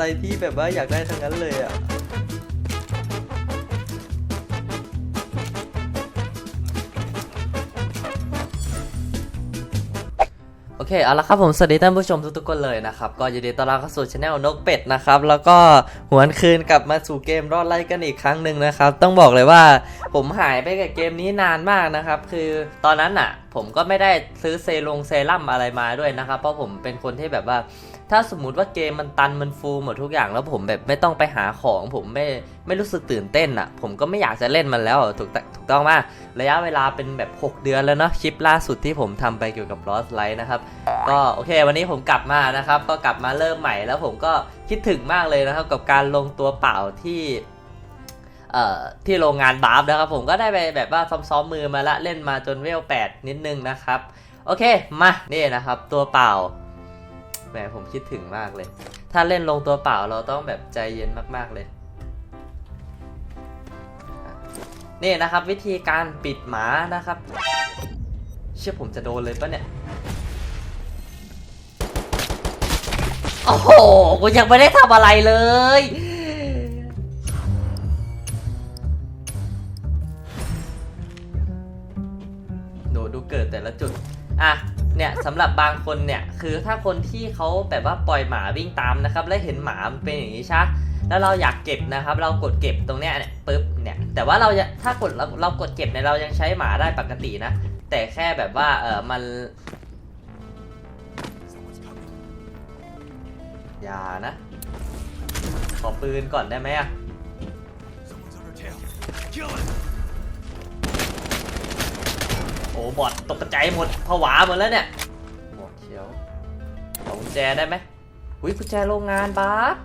อะไรที่แบบว่าอยากได้ทั้งนั้นเลยอะโอเคเอาละครับผมสวัสดีท่านผู้ชมทุกๆคนเลยนะครับก็ยินดีต้อนรับเข้าสู่ช anel นกเป็ดนะครับแล้วก็หวนคืนกลับมาสู่เกมรอดไล่กันอีกครั้งหนึ่งนะครับ ต้องบอกเลยว่าผมหายไปกับเกมนี้นานมากนะครับ คือตอนนั้นอะผมก็ไม่ได้ซื้อเซลงเซรั่มอะไรมาด้วยนะครับ เพราะผมเป็นคนที่แบบว่า ถ้าสมมติว่าเกมมันตันมันฟูลหมดทุกอย่างแล้วผมแบบไม่ต้องไปหาของ ผมไม่ไม่รู้สึกตื่นเต้นอะ ผมก็ไม่อยากจะเล่นมันแล้วถูกตถูกต้องมากระยะเวลาเป็นแบบ 6 เดือนแล้วเนาะคลิปล่าสุดที่ผมทำไปเกี่ยวกับ Lost Light นะครับก็โอเค วันนี้ผมกลับมานะครับ ก็กลับมาเริ่มใหม่แล้วผมก็คิดถึงมากเลยนะครับ กับการลงตัวเปล่าที่ ที่โรงงานบาฟนะครับผมก็ได้ไปแบบว่าซ้อมๆมือมาละเล่นมาจนเวล 8 นิดนึงนะครับ โอเคมานี่นะครับ ตัวเปล่าแหมผมคิดถึงมากเลย ถ้าเล่นลงตัวเปล่าเราต้องแบบใจเย็นมากๆเลยนี่นะครับ วิธีการปิดหมานะครับ เชื่อผมจะโดนเลยปะเนี่ยโอ้โหกูยังไม่ได้ทำอะไรเลย หรับบางคนเนี่ยคือถ้าคนที่เขาแบบว่าปล่อยหมาวิ่งตามนะครับ แล้วเห็นหมามันเป็นอย่างนี้ใช่แล้วเราอยากเก็บนะครับ เรากดเก็บตรงเนี้ยเนี่ยปึ๊บเนี่ยแต่ว่าเราจะถ้ากดเราเรากดเก็บเนี่ยเรายังใช้หมาได้ปกตินะ แต่แค่แบบว่าเออมันอย่านะ ขอปืนก่อนได้ไหมอะโอ้บอดตกใจหมดผวาหมดแล้วเนี่ย ญแจได้ไหมอุ้ยกุญแจโรงงานบาส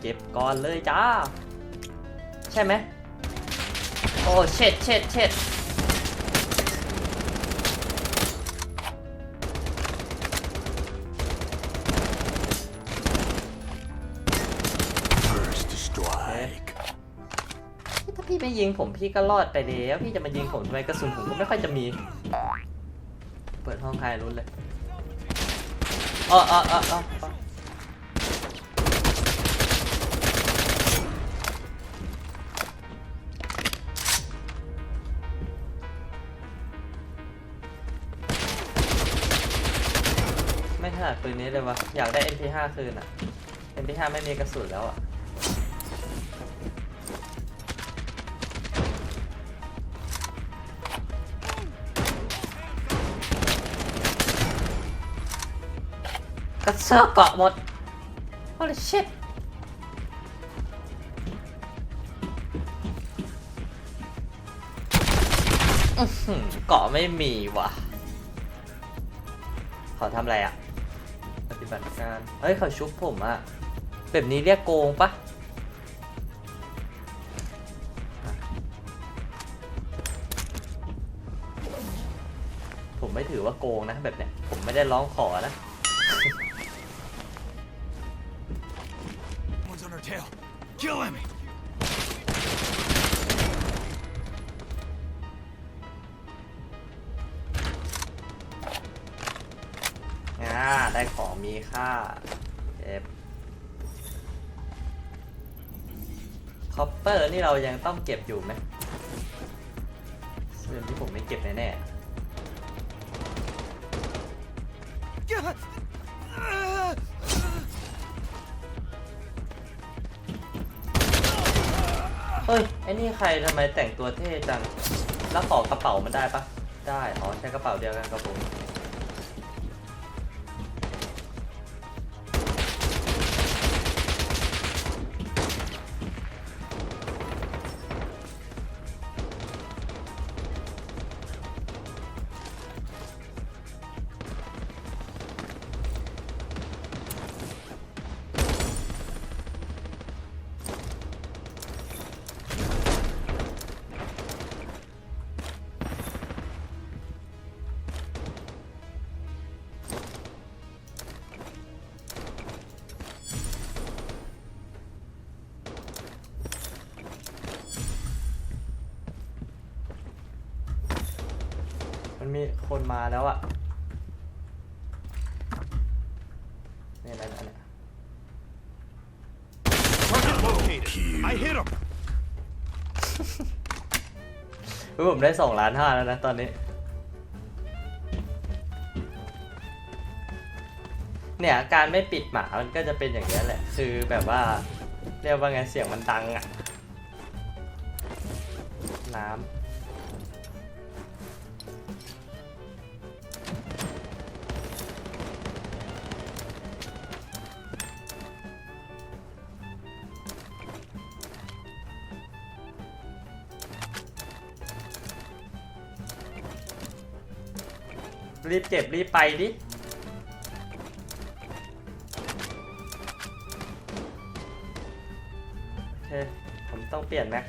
เก็บก่อนเลยจ้า ใช่ไหมโอ้เช็ดเช็ดเช็ด First strike. ถ้าพี่ไม่ยิงผมพี่ก็รอดไปแล้ว พี่จะมายิงผมทำไมกระสุนผมก็ไม่ค่อยจะมี เปิดห้องใครรุ้นเลย อ๋ออ๋ออ๋ออ๋ออไม่ถนัดปืนนี้เลยวะอยากได้ MP5 คืนอะ MP5 ไม่มีกระสุนแล้วอะ กระเซาะเกาะหมด holy shit อื้อหือเกาะไม่มีว่ะ เขาทำอะไรอะปฏิบัติการ เฮ้ย เขาชุบผมอะแบบนี้เรียกโกงปะผมไม่ถือว่าโกงนะแบบเนี้ย ผมไม่ได้ร้องขอนะ ได้ของมีค่าเก็บคอปเปอร์นี่เรายังต้องเก็บอยู่ไหมเรื่องที่ผมไม่เก็บแน่ๆเฮ้ย ไอ้นี่ใครทำไมแต่งตัวเท่จัง แล้วขอกระเป๋ามันได้ปะ ได้ อ๋อ ใช้กระเป๋าเดียวกันกับผม มันมีคนมาแล้วอะเนี่ยนั่นอันเนี้ย I hit him. เฮ้ยผมได้สองล้านห้าแล้วนะตอนนี้ เนี่ย การไม่ปิดหมามันก็จะเป็นอย่างนี้ยแหละ คือแบบว่า เรียกว่าไงเสียงมันดังอะน้ำ รีบเก็บรีบไปดิโอเคผมต้องเปลี่ยนแม็ก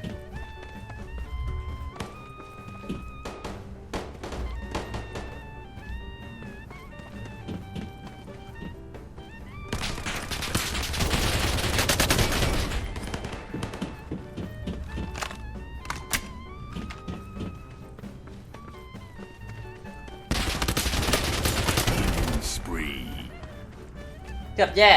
เกือบแย่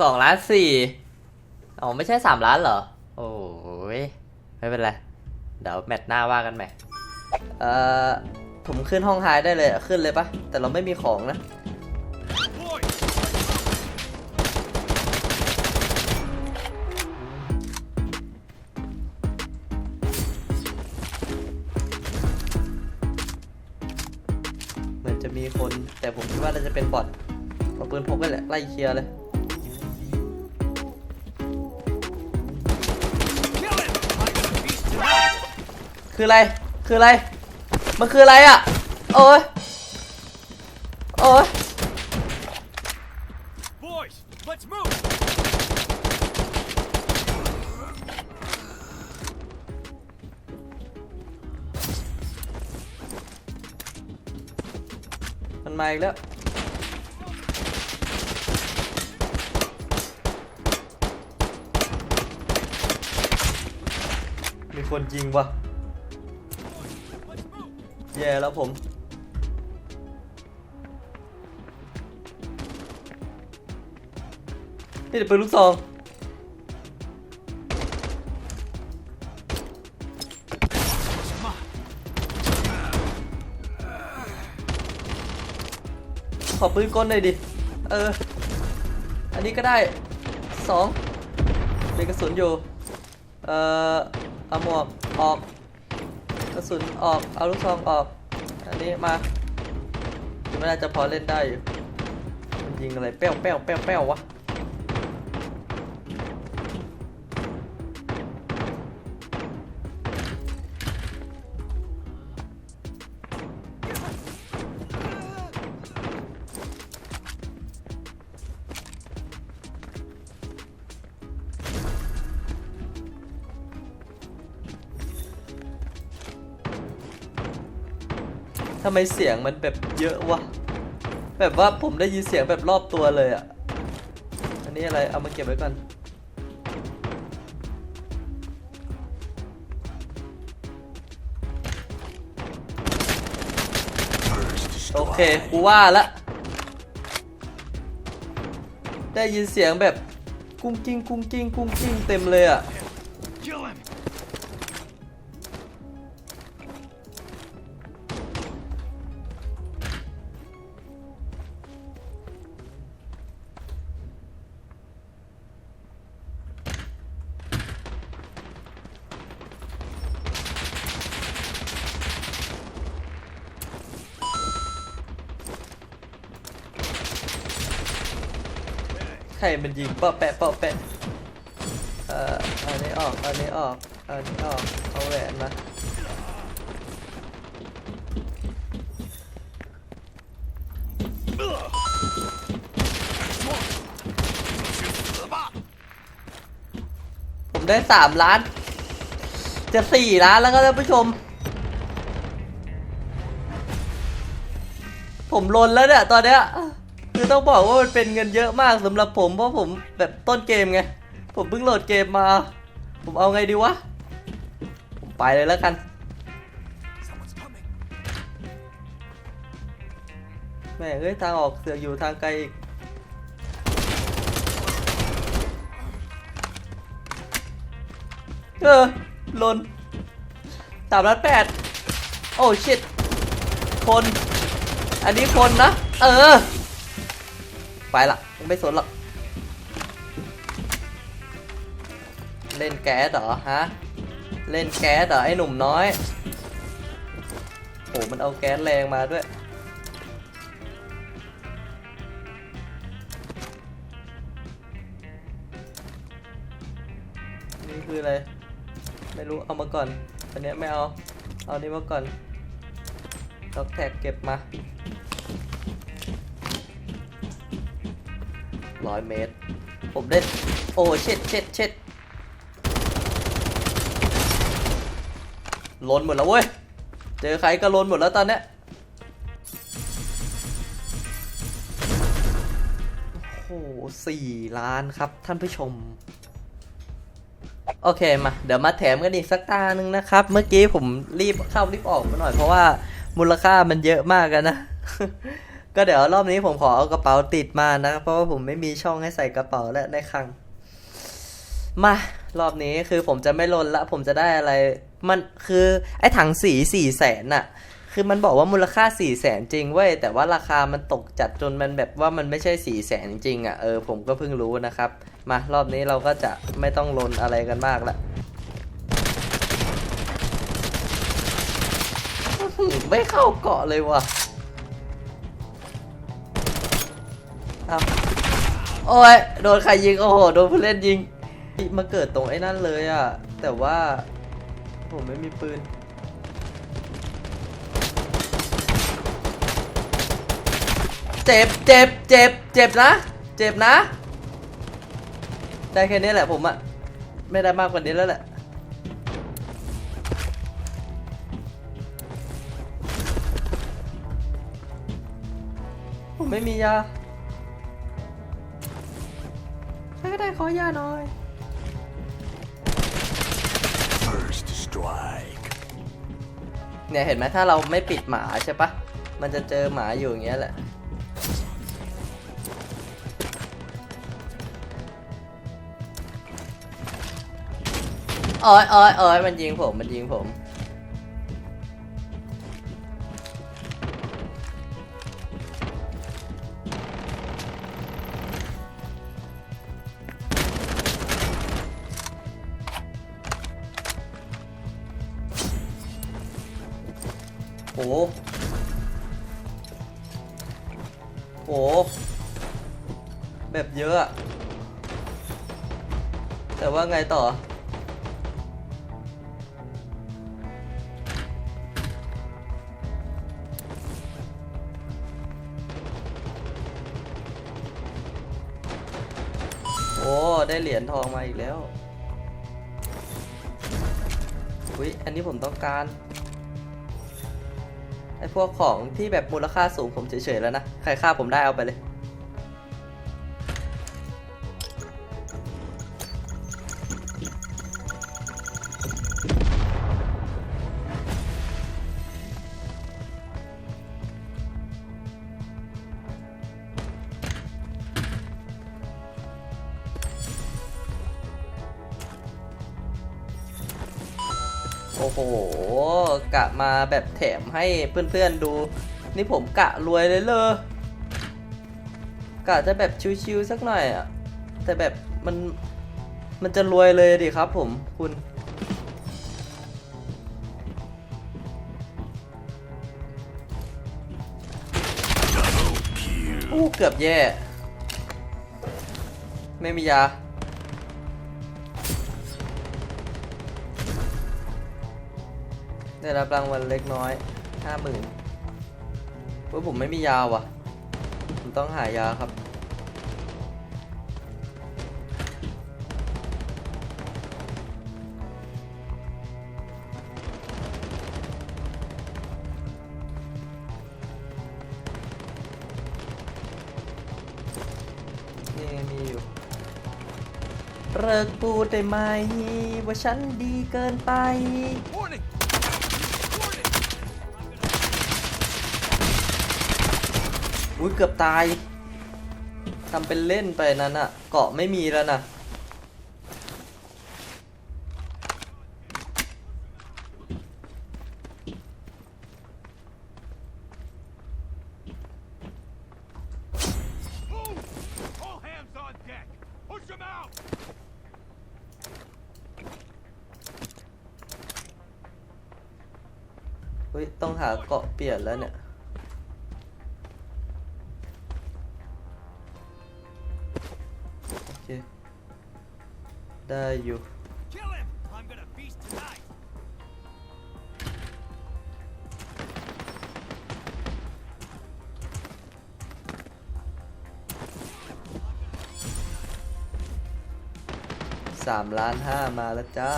สองล้านสี่อ๋อไม่ใช่สามล้านเหรอ โอ้ยไม่เป็นไร เดี๋ยวแมตช์หน้าว่ากันใหม่ เอ่อ ผมขึ้นห้องไฮได้เลยขึ้นเลยปะแต่เราไม่มีของนะ เหมือนจะมีคนแต่ผมคิดว่าน่าจะเป็นบอทเอาปืนพกกันแหละไล่เคลียร์เลย คืออะไร คืออะไร มันคืออะไรอะ โอ้ยโอ้ย Boys, let's move. มันมาอีกแล้วมีคนยิงว่ะ Let's move. แย่แล้วผม นี่เดี๋ยวปืนลูกซองขอปืนกลหน่อยดิ เออ อันนี้ก็ได้สองมีกระสุนอยู่ เอ่อเอาหมวกออก สุนออก เอาลูกซองออก อันนี้มาไม่น่าจะพอเล่นได้อยู่ มันยิงอะไร แป้วแป้วแป้วแป้ววะำไมเสียงมันแบบเยอะวะ แบบว่าผมได้ยินเสียงแบบรอบตัวเลยอะอันนี้อะไร เอามาเก็บไว้ก่อน โอเค กูว่าละ ได้ยินเสียงแบบกุ้งกิ้งกุ้งกิ้งกุ้งกิ้งเต็มเลยอะ Kill ใส่มันยิงเปาะแปะเปาะแปะเอ่ออันนี้ออกอันนี้ออกอันนี้ออกเอาแหวนมาผมได้สามล้าน จะสี่ล้านแล้วก็ท่านผู้ชม ผมลนแล้วเนี่ย ตอนเนี้ย คือต้องบอกว่ามันเป็นเงินเยอะมากสำหรับผมเพราะผมแบบต้นเกมไง ผมเพิ่งโหลดเกมมา ผมเอาไงดีวะ ผมไปเลยแล้วกัน แม่เอ้ยทางออกเสือกอยู่ทางไกลอีกเออลนสามล้านแปดโอ้ชิตคน อันนี้คนนะ เออ ไปละไม่สนหรอก เล่นแก๊สเหรอฮะ เล่นแก๊สเหรอไอ้หนุ่มน้อย โอ้มันเอาแก๊สแรงมาด้วย นี่คืออะไร ไม่รู้เอามาก่อน อันเนี้ยไม่เอา เอานี้มาก่อนล็อกแท็กเก็บมา ร้อยเมตร ผมได้ โอ้เช็ดเช็ดเช็ดล้นหมดแล้วเว้ย เจอใครก็ล้นหมดแล้วตอนเนี้ยโอ้โหสี่ล้านครับท่านผู้ชม โอเคมา เดี๋ยวมาแถมกันอีกสักตาหนึ่งนะครับ เมื่อกี้ผมรีบเข้ารีบออกมาหน่อยเพราะว่ามูลค่ามันเยอะมากกันนะ ก็เดี๋ยวรอบนี้ผมขอเอากระเป๋าติดมานะครับเพราะว่าผมไม่มีช่องให้ใส่กระเป๋าและในคลังมารอบนี้คือผมจะไม่ลนละ ผมจะได้อะไร มันคือไอ้ถังสีสี่แสนน่ะ คือมันบอกว่ามูลค่าสี่แสนจริงเว้ยแต่ว่าราคามันตกจัดจนมันแบบว่ามันไม่ใช่สี่แสนจริงอะเออผมก็เพิ่งรู้นะครับ มารอบนี้เราก็จะไม่ต้องลนอะไรกันมากละไม่เข้าเกาะเลยว่ะ เอาโอ้ยโดนใครยิงโอ้โหโดนผู้เล่นยิงมาเกิดตรงไอ้นั่นเลยอะแต่ว่าผมไม่มีปืนเจ็บเจ็บเจ็บเจ็บนะ เจ็บนะ ได้แค่นี้แหละผมอะไม่ได้มากกว่านี้แล้วแหละผมไม่มียา ได้ขอยาหน่อย First strike. เนี่ยเห็นไหมถ้าเราไม่ปิดหมาใช่ปะมันจะเจอหมาอยู่อย่างเงี้ยแหละโอ้ยโอ้ยโอ้ยมันยิงผม มันยิงผม อ้ได้เหรียญทองมาอีกแล้วอุ้ยอันนี้ผมต้องการไอพวกของที่แบบมูลค่าสูงผมเฉยๆแล้วนะ ใครฆ่าผมได้เอาไปเลย โอ้โห กะมาแบบแถมให้เพื่อนๆดู นี่ผมกะรวยเลยเลยกะจะแบบชิวๆสักหน่อยอะแต่แบบมันมันจะรวยเลยดิครับผมคุณอู้เกือบแย่ ไม่มียา ได้รับรางวัลเล็กน้อยห้าหมื่นว่าผมไม่มียาว่ะ ผมต้องหายาครับ นี่มีอยู่เลิกพูดได้ไหม ว่าฉันดีเกินไป อุ้ยเกือบตายทำเป็นเล่นไปนั้นอะเกาะไม่มีแล้วนะ Move! All hands on deck! Push them out! อุ้ย ต้องหาเกาะเปลี่ยนแล้วเนี่ย ได้อยู่ Kill him! I'm gonna feast tonight! สามล้านห้ามาแล้วจ้า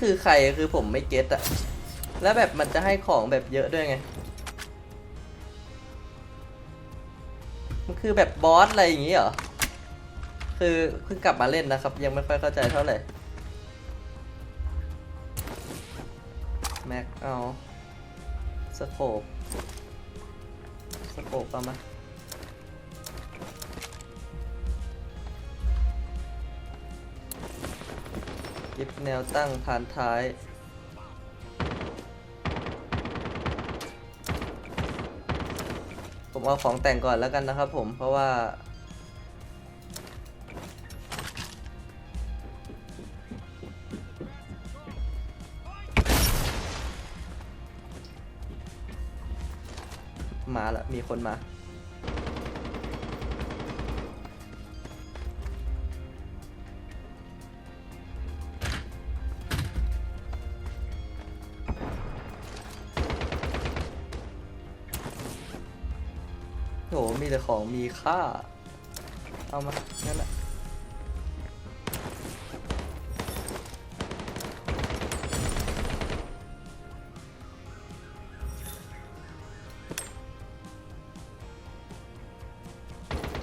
คือใครคือผมไม่เก็ตอะแล้วแบบมันจะให้ของแบบเยอะด้วยไง มันคือแบบบอสอะไรอย่างงี้เหรอ คือเพิ่งกลับมาเล่นนะครับ ยังไม่ค่อยเข้าใจเท่าไหร่ แม็กเอาสโคปสโคปเอามา ยิบแนวตั้งผ่านท้ายผมเอาของแต่งก่อนแล้วกันนะครับผมเพราะว่า มาละมีคนมา มีแต่ของมีค่า เอามางั้นแหละ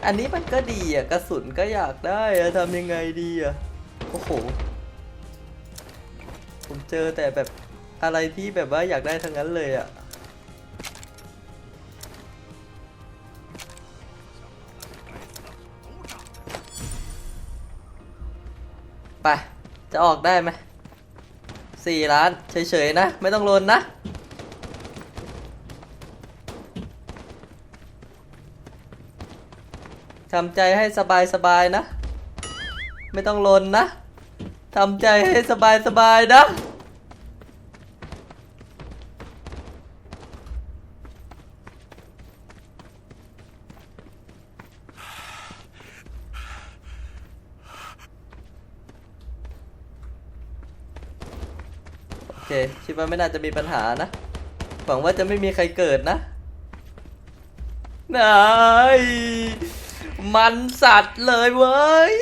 อันนี้มันก็ดีอะ กระสุนก็อยากได้อะทำยังไงดีอะ โอ้โห ผมเจอแต่แบบอะไรที่แบบว่าอยากได้ทั้งนั้นเลยอะ จะออกได้ไหมสี่ล้านเฉยๆนะ ไม่ต้องลนนะ ทำใจให้สบายๆนะ ไม่ต้องลนนะ ทำใจให้สบายๆนะ เคคิดว่าไม่น่าจะมีปัญหานะ หวังว่าจะไม่มีใครเกิดนะนายมันสัตว์เลยเว้ย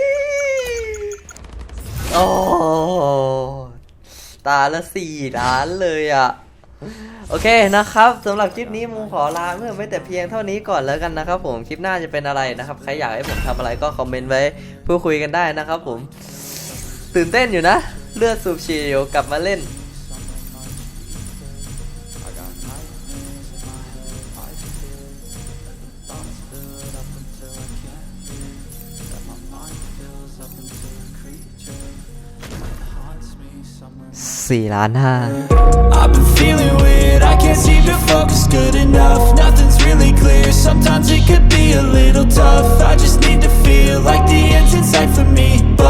โอ้ตาละสี่ล้านเลยอะ โอเคนะครับสำหรับคลิปนี้มูขอลาเมื่อไม่แต่เพียงเท่านี้ก่อนแล้วกันนะครับผมคลิปหน้าจะเป็นอะไรนะครับ ใครอยากให้ผมทำอะไรก็คอมเมนต์ไว้พูดคุยกันได้นะครับผม ตื่นเต้นอยู่นะ เลือดสูบฉีดกลับมาเล่น I've been feeling weird, I can't seem to focus good enough. Nothing's really clear, sometimes it could be a little tough. I just need to feel like the end's in sight for me. But